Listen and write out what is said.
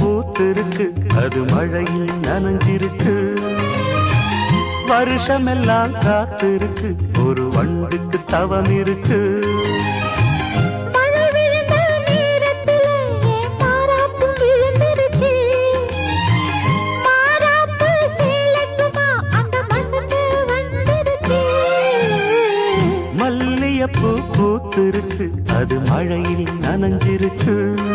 பூத்திருக்கு. அது மழையில் நனைஞ்சிருக்கு. வருஷமெல்லாம் காத்திருக்கு. ஒரு வண்டுக்கு தவம் இருக்கு. மழை விழுந்த பூத்திருக்கு. அது மழையில் நனைஞ்சிருக்கு.